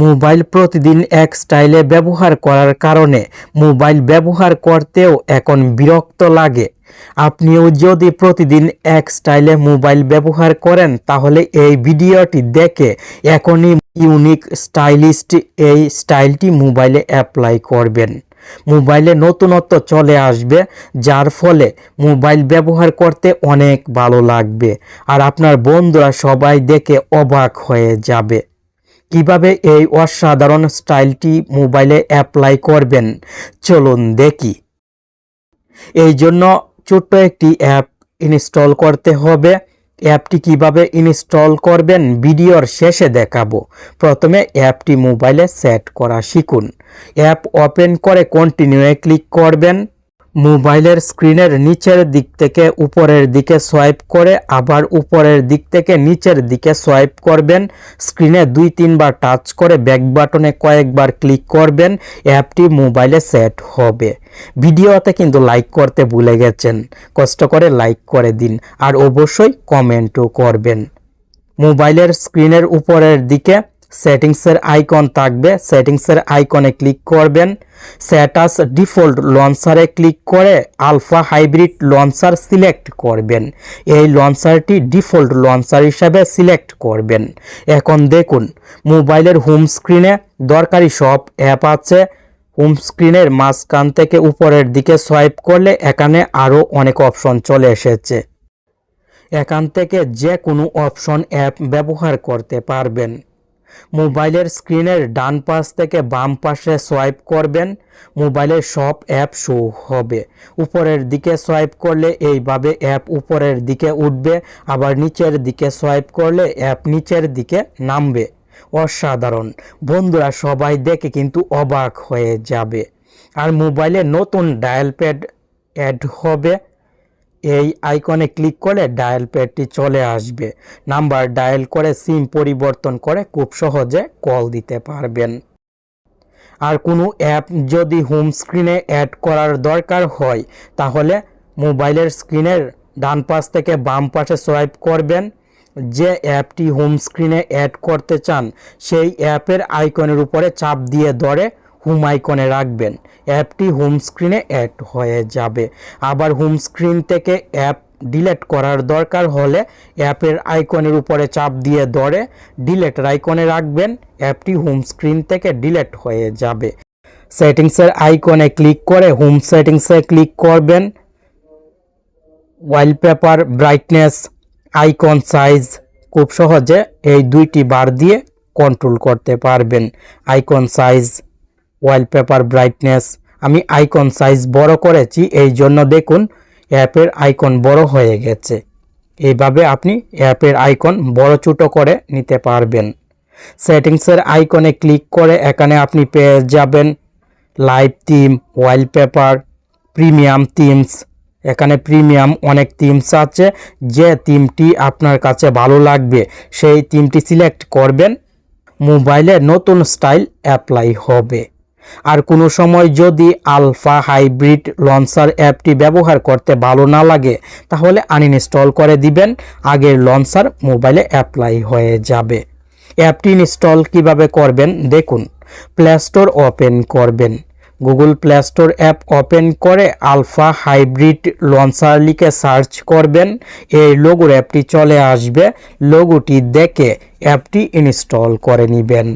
Mobile প্রতিদিন এক স্টাইলে ব্যবহার করার কারণে মোবাইল ব্যবহার করতেও এখন বিরক্ত লাগে। আপনিও যদি প্রতিদিন এক স্টাইলে মোবাইল ব্যবহার করেন, তাহলে এই ভিডিওটি দেখে এখনই ইউনিক স্টাইলিস্ট এই স্টাইলটি মোবাইলে অ্যাপ্লাই করবেন। মোবাইলে নতুনত্ব চলে আসবে, যার ফলে মোবাইল ব্যবহার করতে অনেক ভালো লাগবে, আর আপনার বন্ধুরা সবাই দেখে অবাক হয়ে যাবে। কীভাবে এই অসাধারণ স্টাইলটি মোবাইলে অ্যাপ্লাই করবেন? চলুন দেখি। এই জন্য ছোট্ট একটি অ্যাপ ইনস্টল করতে হবে। অ্যাপটি কীভাবে ইনস্টল করবেন ভিডিওর শেষে দেখাবো। প্রথমে অ্যাপটি মোবাইলে সেট করা শিখুন। অ্যাপ ওপেন করে কন্টিনিউয়ে ক্লিক করবেন। মোবাইলের স্ক্রিনের নিচের দিক থেকে উপরের দিকে সোয়াইপ করে আবার উপরের দিক থেকে নিচের দিকে সোয়াইপ করবেন। স্ক্রিনে দুই, তিনবার টাচ করে ব্যাক বাটনে কয়েকবার ক্লিক করবেন। অ্যাপটি মোবাইলে সেট হবে। ভিডিওতে কিন্তু লাইক করতে ভুলে গেছেন। কষ্ট করে লাইক করে দিন আর অবশ্যই কমেন্টও করবেন। মোবাইলের স্ক্রিনের উপরের দিকে সেটিংসের আইকন থাকবে। সেটিংসের আইকনে ক্লিক করবেন। স্যাটাস ডিফল্ট লঞ্চারে ক্লিক করে আলফা হাইব্রিড লঞ্চার সিলেক্ট করবেন। এই লঞ্চারটি ডিফল্ট লঞ্চার হিসাবে সিলেক্ট করবেন। এখন দেখুন, মোবাইলের হোম স্ক্রিনে দরকারি সব অ্যাপ আছে। হোম স্ক্রিনের মাঝখান থেকে উপরের দিকে সোয়াইপ করলে এখানে আরও অনেক অপশন চলে এসেছে। এখান থেকে যে কোনো অপশন অ্যাপ ব্যবহার করতে পারবেন। মোবাইলের স্ক্রিনের ডান পাশ থেকে বাম পাশে সোয়াইপ করবেন, মোবাইলের সব অ্যাপ শো হবে। উপরের দিকে সোয়াইপ করলে এইভাবে অ্যাপ উপরের দিকে উঠবে, আবার নিচের দিকে সোয়াইপ করলে অ্যাপ নিচের দিকে নামবে। অসাধারণ। বন্ধুরা, সবাই দেখে কিন্তু অবাক হয়ে যাবে। আর মোবাইলে নতুন ডায়াল প্যাড অ্যাড হবে। এই আইকনে ক্লিক করলে ডায়াল প্যাডটি চলে আসবে। নাম্বার ডায়াল করে সিম পরিবর্তন করে খুব সহজে কল দিতে পারবেন। আর কোনো অ্যাপ যদি হোম স্ক্রিনে অ্যাড করার দরকার হয়, তাহলে মোবাইলের স্ক্রিনের ডান পাশ থেকে বাম পাশে সোয়াইপ করবেন। যে অ্যাপটি হোম স্ক্রিনে অ্যাড করতে চান, সেই অ্যাপের আইকনের উপরে চাপ দিয়ে ধরে হোম আইকনে রাখবেন। অ্যাপটি হোম স্ক্রিনে অ্যাড হয়ে যাবে। আবার হোম স্ক্রিন থেকে অ্যাপ ডিলেট করার দরকার হলে অ্যাপের আইকনের উপরে চাপ দিয়ে ধরে ডিলেটের আইকনে রাখবেন। অ্যাপটি হোম স্ক্রিন থেকে ডিলেট হয়ে যাবে। সেটিংসের আইকনে ক্লিক করে হোম সেটিংসে ক্লিক করবেন। ওয়ালপেপার ব্রাইটনেস, আইকন সাইজ খুব সহজে এই দুইটি বার দিয়ে কন্ট্রোল করতে পারবেন। আইকন সাইজ ওয়ালপেপার ব্রাইটনেস আমি আইকন সাইজ বড় করেছি, এই জন্য দেখুন, অ্যাপের আইকন বড় হয়ে গেছে। এইভাবে আপনি অ্যাপের আইকন বড় ছোটো করে নিতে পারবেন। সেটিংসের আইকনে ক্লিক করে এখানে আপনি পেয়ে যাবেন live theme wallpaper premium themes এখানে প্রিমিয়াম অনেক থিমস আছে, যে থিমটি আপনার কাছে ভালো লাগবে, সেই থিমটি সিলেক্ট করবেন। মোবাইলে নতুন স্টাইল অ্যাপ্লাই হবে। আর কোনো সময় যদি আলফা হাইব্রিড লঞ্চার অ্যাপটি ব্যবহার করতে ভালো না লাগে, তাহলে আনইনস্টল করে দিবেন। আগের লঞ্চার মোবাইলে অ্যাপ্লাই হয়ে যাবে। অ্যাপটি ইনস্টল কীভাবে করবেন দেখুন। প্লে স্টোর ওপেন করবেন। Google Play Store app open করে আলফা হাইব্রিড লঞ্চার লিখে সার্চ করবেন। এই লোগোর অ্যাপটি চলে আসবে। লোগোটি দেখে অ্যাপটি ইনস্টল করে নেবেন।